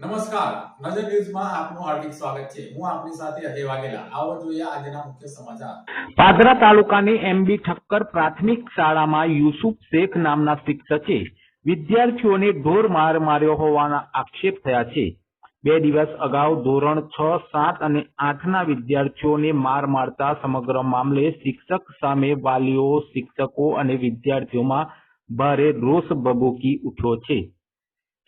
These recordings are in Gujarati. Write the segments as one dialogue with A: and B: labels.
A: નમસ્કાર. નજર ન્યૂઝમાં આપનું હાર્દિક સ્વાગત છે. હું આપની સાથે અજય વાઘેલા. આવો જોઈએ આજના મુખ્ય સમાચાર.
B: પાદરા તાલુકાની એમબી ઠક્કર પ્રાથમિક શાળામાં યુસુફ શેખ નામના શિક્ષકે વિદ્યાર્થીઓને ઢોર માર માર્યો હોવાના આક્ષેપ થયા છે. બે દિવસ અગાઉ ધોરણ છ, સાત અને આઠના વિદ્યાર્થીઓને માર મારતા સમગ્ર મામલે શિક્ષક સામે વાલીઓ, શિક્ષકો અને વિદ્યાર્થીઓમાં ભારે રોષ ભભૂકી ઉઠ્યો છે.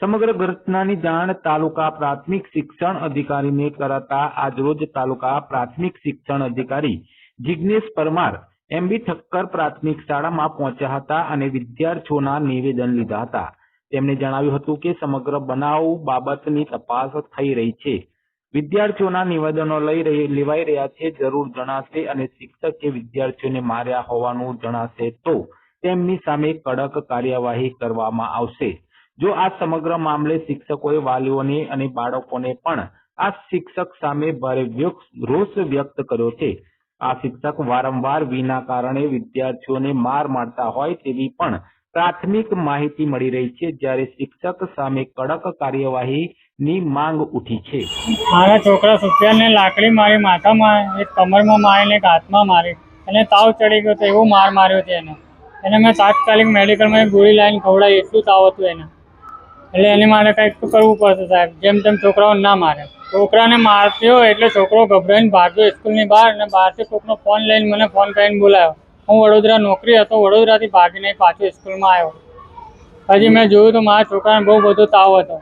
B: સમગ્ર ઘટનાની જાણ તાલુકા પ્રાથમિક શિક્ષણ અધિકારીને કરાતા આજરોજ તાલુકા પ્રાથમિક શિક્ષણ અધિકારી જિજ્ઞેશ પરમાર એમબી ઠક્કર પ્રાથમિક શાળામાં પહોંચ્યા હતા અને વિદ્યાર્થીઓના નિવેદન લીધા હતા. તેમણે જણાવ્યું હતું કે સમગ્ર બનાવ બાબતની તપાસ થઈ રહી છે. વિદ્યાર્થીઓના નિવેદનો લઈ રહી- લેવાઈ રહ્યા છે, જરૂર જણાશે અને શિક્ષકે વિદ્યાર્થીઓને માર્યા હોવાનું જણાશે તો તેમની સામે કડક કાર્યવાહી કરવામાં આવશે. જો આ સમગ્ર મામલે શિક્ષકોએ વાલીઓને અને બાળકોને પણ આ શિક્ષક સામે ભારે રોષ વ્યક્ત કર્યો છે. આ શિક્ષક વારંવાર વિના કારણે વિદ્યાર્થીઓને માર મારતા હોય તેવી પણ પ્રાથમિક માહિતી મળી રહી છે, જ્યારે શિક્ષક સામે કડક કાર્યવાહીની માંગ ઉઠી છે.
C: મારા છોકરા સુફિયાનને લાકડી મારી માથામાં એક કમરમાં મારીને એક હાથમાં મારી અને તાવ ચડી ગયો તો એવો માર માર્યો છે એને. એને મેં તાત્કાલિક મેડિકલમાં ગોળી લાઈન ખવડાવી, એટલું તાવ હતું એને. એટલે એની માટે કંઈક તો કરવું પડશે સાહેબ. જેમ તેમ છોકરાઓને ના મારે. છોકરાને મારત્યો એટલે છોકરો ગભરાઈને ભાગ્યો સ્કૂલની બહાર અને બહારથી કોકનો ફોન લઈને મને ફોન કરીને બોલાયો. હું વડોદરા નોકરી હતો, વડોદરાથી ભાગીને પાછો સ્કૂલમાં આવ્યો. હજી મેં જોયું તો મારા છોકરાને બહુ બધો તાવ હતો.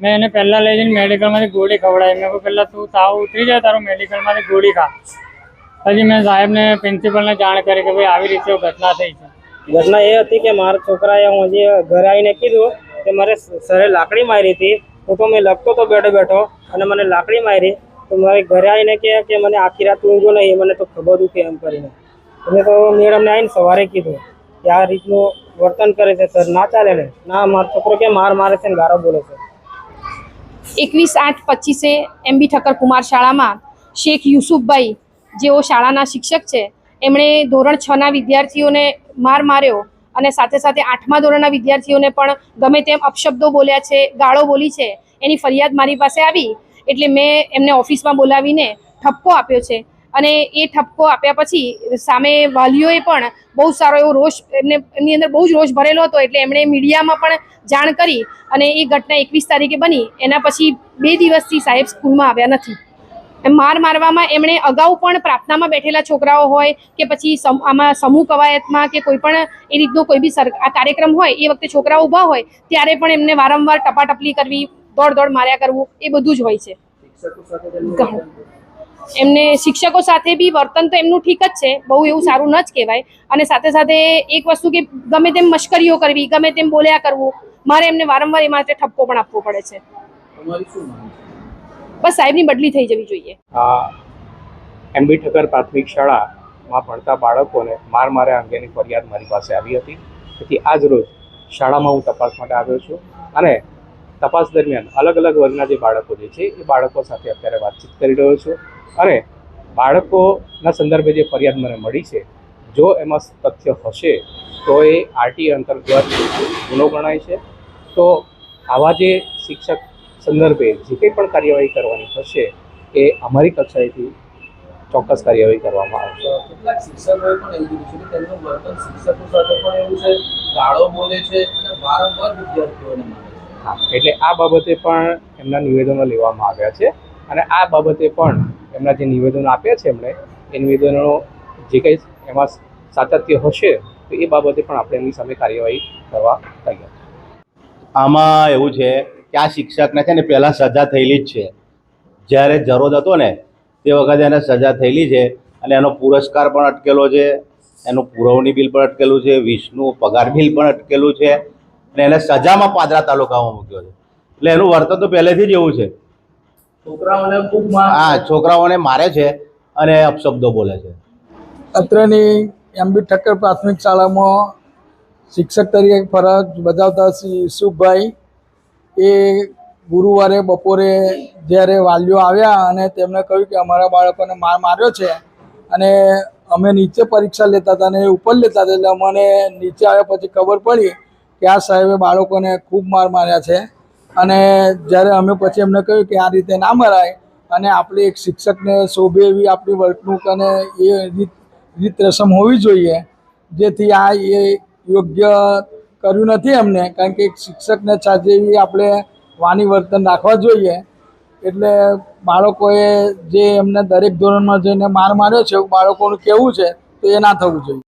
C: મેં એને પહેલાં લઈ જઈને મેડિકલમાંથી ગોળી ખવડાવી. મેં કહ્યું પહેલાં તું તાવ ઉતરી જાય, તારો મેડિકલમાંથી ગોળી ખા. પછી મેં સાહેબને, પ્રિન્સિપલને જાણ કરી કે ભાઈ, આવી રીતે ઘટના થઈ છે.
D: ઘટના એ હતી કે મારા છોકરાએ હું જે ઘરે આવીને કીધું કે મારે સરે લાકડી મારી હતી, હું તો મેં લખતો તો બેઠો બેઠો અને મને લાકડી મારી, તો મારે ઘરે આવીને કહે કે મને આખી રાત ઊંઘો નહીં, મને તો ખબર દુખે એમ કરીને. મેં તો મેડમને આવીને સવારે કીધું કે આ રીતનું વર્તન કરે છે, સર, ના ચાલે ને? ના, મારો છોકરો કે માર મારે છે ને ગારો બોલે છે.
E: એકવીસ આઠ પચીસે એમબી ઠક્કર કુમાર શાળામાં શેખ યુસુફભાઈ, જેઓ શાળાના શિક્ષક છે, એમણે ધોરણ છના વિદ્યાર્થીઓને માર માર્યો અને સાથે સાથે આઠમા ધોરણના વિદ્યાર્થીઓને પણ ગમે તેમ અપશબ્દો બોલ્યા છે, ગાળો બોલી છે, એની ફરિયાદ મારી પાસે આવી એટલે મેં એમને ઓફિસમાં બોલાવીને ઠપકો આપ્યો છે. અને એ ઠપકો આપ્યા પછી સામે વાલીઓએ પણ બહુ સારો એવો રોષ, એમને, એમની અંદર બહુ જ રોષ ભરેલો હતો એટલે એમણે મીડિયામાં પણ જાણ કરી અને એ ઘટના એકવીસ તારીખે બની. એના પછી બે દિવસથી સાહેબ સ્કૂલમાં આવ્યા નથી. માર મારવામાં એમણે અગાઉ પણ પ્રાર્થનામાં બેઠેલા છોકરાઓ હોય કે પછી આમાં સમૂહ કવાયતમાં કે કોઈ પણ એ રીતનો કોઈ બી આ કાર્યક્રમ હોય, એ વખતે છોકરાઓ ઊભા હોય, ત્યારે પણ એમને વારંવાર ટપાટપલી કરવી, દોડ દોડ માર્યા કરવું, એ બધું જ હોય છે. એમને શિક્ષકો સાથે બી વર્તન તો એમનું ઠીક જ છે, બહુ એવું સારું ન જ કહેવાય. અને સાથે સાથે એક વસ્તુ કે ગમે તેમ મશ્કરીઓ કરવી, ગમે તેમ બોલ્યા કરવું, મારે એમને વારંવાર એ માટે ઠપકો પણ આપવો પડે છે? બસ સાહેબની બદલી થઈ જવી જોઈએ.
F: એમ એમબી ઠક્કર પ્રાથમિક શાળામાં ભણતા બાળકોને માર માર્યા અંગેની ફરિયાદ મારી પાસે આવી હતી. તેથી આજ રોજ શાળામાં હું તપાસ માટે આવ્યો છું અને તપાસ દરમિયાન અલગ અલગ વર્ગના જે બાળકો જે છે, એ બાળકો સાથે અત્યારે વાતચીત કરી રહ્યો છું. અને બાળકોના સંદર્ભે જે ફરિયાદ મને મળી છે, જો એમાં તથ્ય હશે, તો એ આરટી અંતર્ગત ગુનો ગણાય છે. તો આવા જે શિક્ષક સંદર્ભે જે કંઈ પણ કાર્યવાહી કરવાની થશે એ અમારી કક્ષાએથી ચોક્કસ કાર્યવાહી કરવામાં આવશે.
G: કેટલાક શિક્ષકોએ પણ એવું કીધું છે કે તેમનું વર્તન શિક્ષકો સાથે પણ એવું છે ગાળો બોલે છે અને વારંવાર વિદ્યાર્થીઓને
F: હા એટલે આ બાબતે પણ એમના નિવેદનો લેવામાં આવ્યા છે અને આ બાબતે પણ એમના જે નિવેદનો આપ્યા છે એમણે એ નિવેદનો જે કંઈ એમાં સાતત્ય હશે તો એ બાબતે પણ આપણે એમની સામે કાર્યવાહી કરવા તૈયાર.
H: આમાં એવું છે કે આ શિક્ષકને છે ને પહેલાં સજા થયેલી જ છે. જ્યારે જરોદ હતો ને તે વખતે એને સજા થયેલી છે અને એનો પુરસ્કાર પણ અટકેલો છે એનું પુરવણી બિલ પણ અટકેલું છે વિષ્ણુ પગાર બિલ પણ અટકેલું છે અને એને સજામાં પાદરા તાલુકામાં મૂક્યો છે. એટલે એનું વર્તન તો પહેલેથી જ એવું છે.
G: છોકરાઓને ખૂબ માર
H: છોકરાઓને મારે છે અને અપશબ્દો બોલે છે.
I: અત્રેની એમબી ઠક્કર પ્રાથમિક શાળામાં શિક્ષક તરીકે ફરજ બજાવતા શ્રી યુસુફભાઈ એ ગુરુવારે બપોરે જ્યારે વાલીઓ આવ્યા અને તેમણે કહ્યું કે અમારા બાળકોને માર માર્યો છે અને અમે નીચે પરીક્ષા લેતા હતા અને ઉપર લેતા હતા એટલે અમને નીચે આવ્યા પછી ખબર પડી કે આ સાહેબે બાળકોને ખૂબ માર માર્યા છે. અને જ્યારે અમે પછી એમને કહ્યું કે આ રીતે ના મરાય અને આપણે એક શિક્ષકને શોભે એવી આપણી વર્તણૂક અને એ રીત રીત રસમ હોવી જોઈએ, જેથી આ એ યોગ્ય કર્યું નથી એમને, કારણ કે એક શિક્ષકને ચાજે એવી આપણે વાની વર્તન રાખવા જોઈએ. એટલે બાળકોએ જે એમને દરેક ધોરણમાં જઈને માર માર્યો છે, બાળકોનું કહેવું છે તો એ ના થવું જોઈએ.